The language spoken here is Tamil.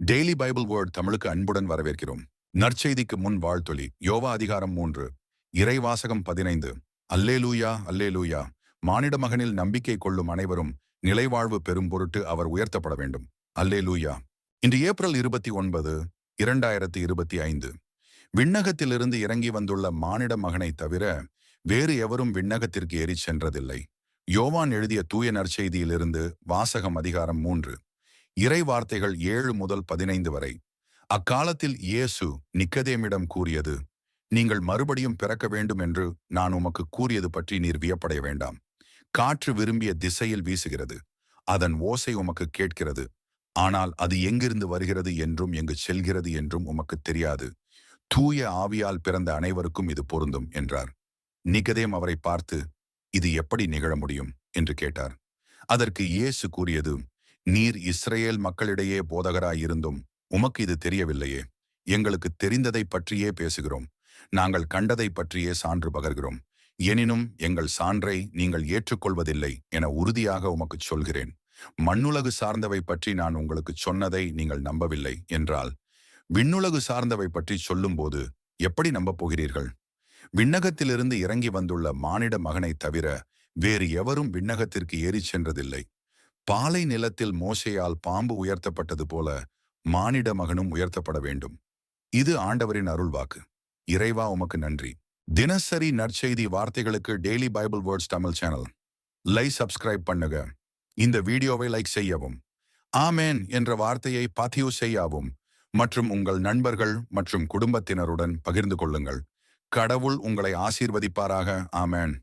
டெய்லி பைபிள் வேர்ட் தமிழுக்கு அன்புடன் வரவேற்கிறோம். நற்செய்திக்கு முன் வாழ்த்தொலி யோவா அதிகாரம் மூன்று இறைவாசகம் பதினைந்து. அல்லேலூயா அல்லேலூயா. மானிட மகனில் நம்பிக்கை கொள்ளும் அனைவரும் நிலைவாழ்வு பெறும் பொருட்டு அவர் உயர்த்தப்பட வேண்டும். அல்லேலூயா. இன்று ஏப்ரல் இருபத்தி ஒன்பது இரண்டாயிரத்தி இருபத்தி ஐந்து. விண்ணகத்திலிருந்து இறங்கி வந்துள்ள மானிட மகனை தவிர வேறு எவரும் விண்ணகத்திற்கு ஏறிச் சென்றதில்லை யோவான் எழுதிய தூய நற்செய்தியிலிருந்து வாசகம் அதிகாரம் மூன்று. இறை வார்த்தைகள் ஏழு முதல் பதினைந்து வரை. அக்காலத்தில் இயேசு நிக்கதேமிடம் கூறியது நீங்கள் மறுபடியும் பிறக்க வேண்டும் என்று நான் உமக்கு கூறியது பற்றி நீர் வியப்படைய வேண்டாம். காற்று விரும்பிய திசையில் வீசுகிறது அதன் ஓசை உமக்கு கேட்கிறது. ஆனால் அது எங்கிருந்து வருகிறது என்றும் எங்கு செல்கிறது என்றும் உமக்கு தெரியாது. தூய ஆவியால் பிறந்த அனைவருக்கும் இது பொருந்தும் என்றார். நிகதேம் அவரை பார்த்து இது எப்படி நிகழ முடியும்? என்று கேட்டார். அதற்கு இயேசு கூறியது நீர் இஸ்ரேல் மக்களிடையே போதகராயிருந்தும் உமக்கு இது தெரியவில்லையே. எங்களுக்கு தெரிந்ததை பற்றியே பேசுகிறோம். நாங்கள் கண்டதை பற்றியே சான்று பகர்கிறோம். எனினும் எங்கள் சான்றை நீங்கள் ஏற்றுக்கொள்வதில்லை என உறுதியாக உமக்கு சொல்கிறேன். மண்ணுலகு சார்ந்தவை பற்றி நான் உங்களுக்கு சொன்னதை நீங்கள் நம்பவில்லை என்றால் விண்ணுலகு சார்ந்தவை பற்றி சொல்லும்போது எப்படி நம்பப் போகிறீர்கள்? விண்ணகத்திலிருந்து இறங்கி வந்துள்ள மானிட மகனை தவிர வேறு எவரும் விண்ணகத்திற்கு ஏறிச் சென்றதில்லை. பாலை நிலத்தில் மோசையால் பாம்பு உயர்த்தப்பட்டது போல மானிட மகனும் உயர்த்தப்பட வேண்டும். இது ஆண்டவரின் அருள்வாக்கு. இறைவா உமக்கு நன்றி. தினசரி நற்செய்தி வார்த்தைகளுக்கு daily Bible words Tamil channel. Like subscribe பண்ணுங்க இந்த வீடியோவை லைக் செய்யவும். ஆமேன் என்ற வார்த்தையை பதிவு செய்யவும். மற்றும் உங்கள் நண்பர்கள் மற்றும் குடும்பத்தினருடன் பகிர்ந்து கொள்ளுங்கள். கடவுள் உங்களை ஆசீர்வதிப்பாராக. ஆமேன்.